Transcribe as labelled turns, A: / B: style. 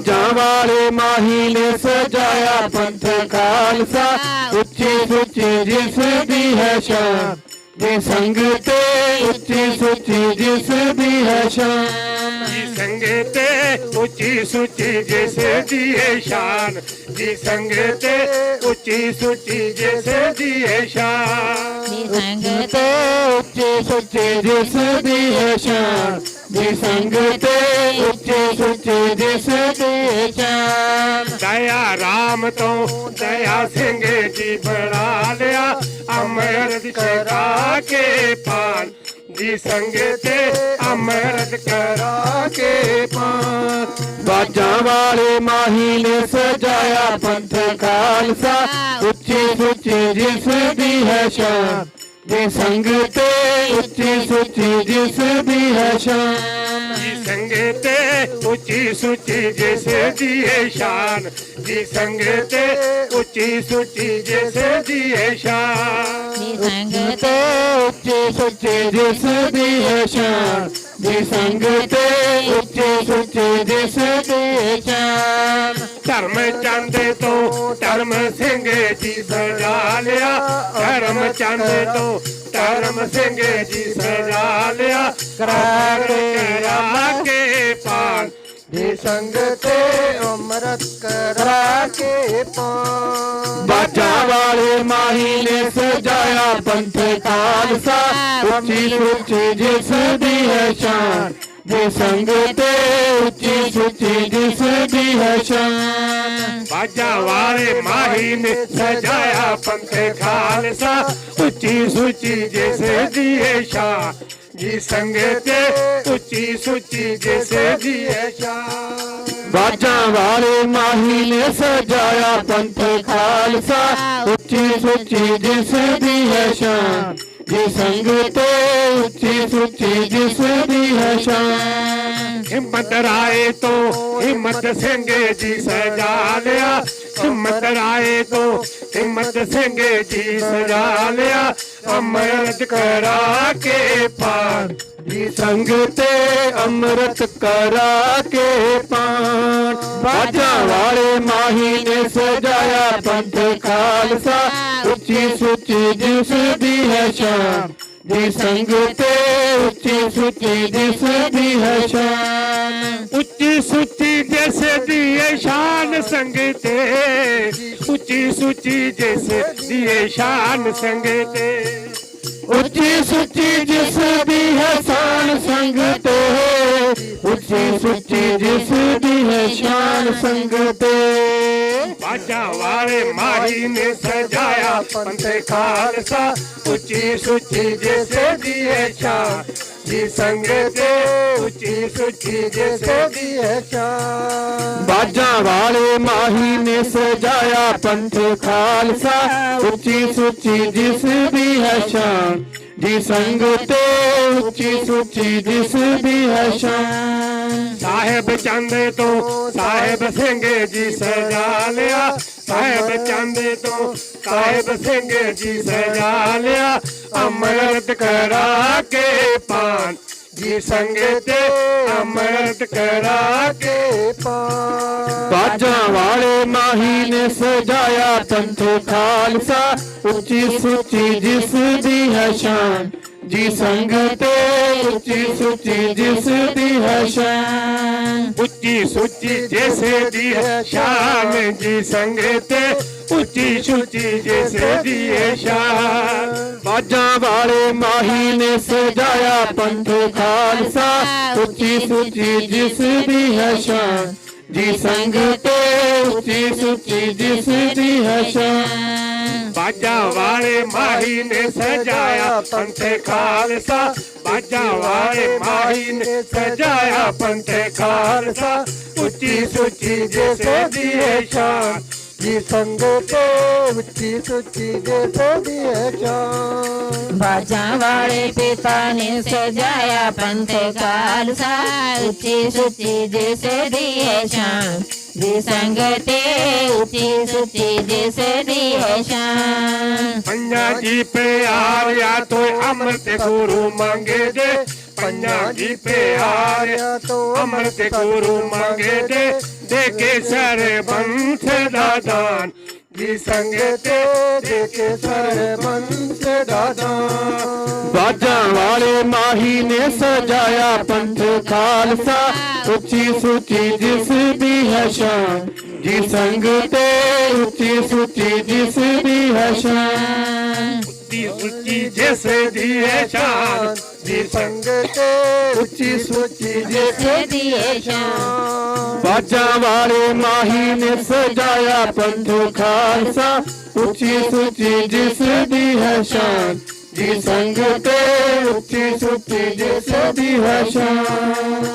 A: जावाले माही ने सजाया पंथ खालसा। उच्ची सुची जिस दी है शान जी संगते उच्ची सुची जिस दी है शान।
B: जी संगते उच्ची सुची जिस दी है शान जी
C: संगते
B: उच्ची सुची
C: जिस दी
B: है शान।
C: जी
D: संगते
A: उच्ची सुची जिस दी है शान। जी संगते उच्चे
B: दया राम तो
C: दया सिंह
B: जी बना लिया।
C: अमृत करा
B: के
C: पान
B: जी
C: संगते अमृत करा के पान।
A: बाजा वाले माही ने सजाया पंथ खालसा हाँ। उच्ची सुची जिस दी है शान। संगते उच्ची सुची जिस भी है शान।
B: संगते उच्ची सुची जिस है शान। जी
C: संगते
B: उच्ची सुची
C: जिस दिए
B: शान।
D: संगते
A: उच्ची सुची जिस है शान। जी संगते उच्ची सुची जिस है शान।
B: ਧਰਮ
C: ਚੰਦ ਤੋਂ ਧਰਮ ਸਿੰਘ
B: ਜੀ
C: ਸਜਾ ਲਿਆ ਧਰਮ ਚੰਦ
B: ਤੋਂ
C: ਧਰਮ ਸਿੰਘ ਜੀ ਸਜਾ
B: ਲਿਆ
C: ਕਰਾ
B: ਕਰਾ ਕੇ ਪਾਨ
C: ਜੀ ਸੰਗ ਤੇ ਅੰਮ੍ਰਿਤ ਕਰਾ ਕੇ ਪਾਨ
A: ਬਾਜਾਂ ਵਾਲੇ ਮਾਹੀ ਨੇ ਸਜਾਇਆ ਪੰਥ ਖਾਲਸਾ ਉੱਚੀ ਸੁੱਚੀ ਜਿਸ ਦੀ ਹੈ ਸ਼ਾਨ ਜੀ ਸੰਗ ਤੇ ਉੱਚੀ ਸੁੱਚੀ ਜਿਸ ਦੀ ਹੈ ਸ਼ਾਨ संगते उची सुची जिस भी
B: बाजा
C: वाले माही ने सजाया पंथ खालसा
B: उची सुची
C: जैसे दिए शाह
B: जी
C: संगते
B: उची सुची
C: जैसे दिए शाह
A: बाजा वाले माही ने सजाया पंथ खालसा उची सुची जिस दी है शान
B: हिम्मत
C: राय
B: तो
C: हिम्मत सिंह जी सजा लिया। हिम्मत
B: राय
C: तो हिम्मत
B: सिंह जी
C: सजा लिया। अमर करा
B: के पार।
C: जी
A: संगते अमृत करा के पान बाजा वाले माही ने सजाया पंथ खालसा। उची सुची जिस दी है शाम जी संगते उची सुची जिस दी है शाम
B: उची सुची जिस
C: दी है शान
B: संगते। उची सुची जिस
C: दी है शान संगते।
A: उची सुची जिस दी है संगत है। उच्ची सुच्ची जिसकी है शान संगत।
B: बाजा
C: वाले माही ने सजाया पंथ खालसा। उची सुच्ची जैसे दी है शान। जी संगत
B: उच्ची
C: सुच्ची जैसे दी है
A: बाजा वाले माही ने सजाया पंथ खालसा। उच्ची सुच्ची जिस भी है शान। संगते ऊँची सुची जिस भी
B: साहेब चंद
C: तो साहेब
B: सिंह
C: जी सजा लिया साहेब चंद
B: तो
C: साहेब सिंह जी सजा
B: लिया
C: अमृत करा
B: के
C: पान, जी संगते अमृत करा के पान।
A: बाजा वाले सजाया संत खालसा उची सुची जिस दी है शान जी संगते उची सुची जिस दी है शान।
B: उची सुची
C: जैसे दी है शान
B: जी संगते उची सुची
C: जैसे दी है शान
A: बाजा वाले माही ने सजाया पंथ खालसा उची सुची जिस दी है शान। जी संगते उची सुची जिस दी हसा
B: बाजा
C: वाले माही ने सजाया पंथे खालसा। बाजा वाले माही ने सजाया पंथे खालसा। उची सुची जिस दी है ऊँची संगतो ऊँची सूची जैसे दिए चाँद
D: बाजा वाले पिता ने सजाया पंथ काल सा सुची सूची जैसे दिए चाँद संगते ऊँची सूची जैसे दिए शान
B: पंजा जी पे
C: यार या तो अमृत गुरु मांगे दे। पंजा जी पे यार या तो अमृत गुरु मांगे दे। देखे सारे बंश दादान। जी संगते देखे सारे बंश दादान।
A: बाजा वाले माही ने सजाया पंथ खालसा। उची सुची जिस भी है शान। जी संगते उची सुची जिस भी है शान।
B: उची
C: सूची जिस भी है शान। संगते उची सुची जैसे दिए बाजा
A: वाले माही ने सजाया पंथो खालसा। उची सुची जिस दी है शान जी संगते उची सुची जिस दी है शान।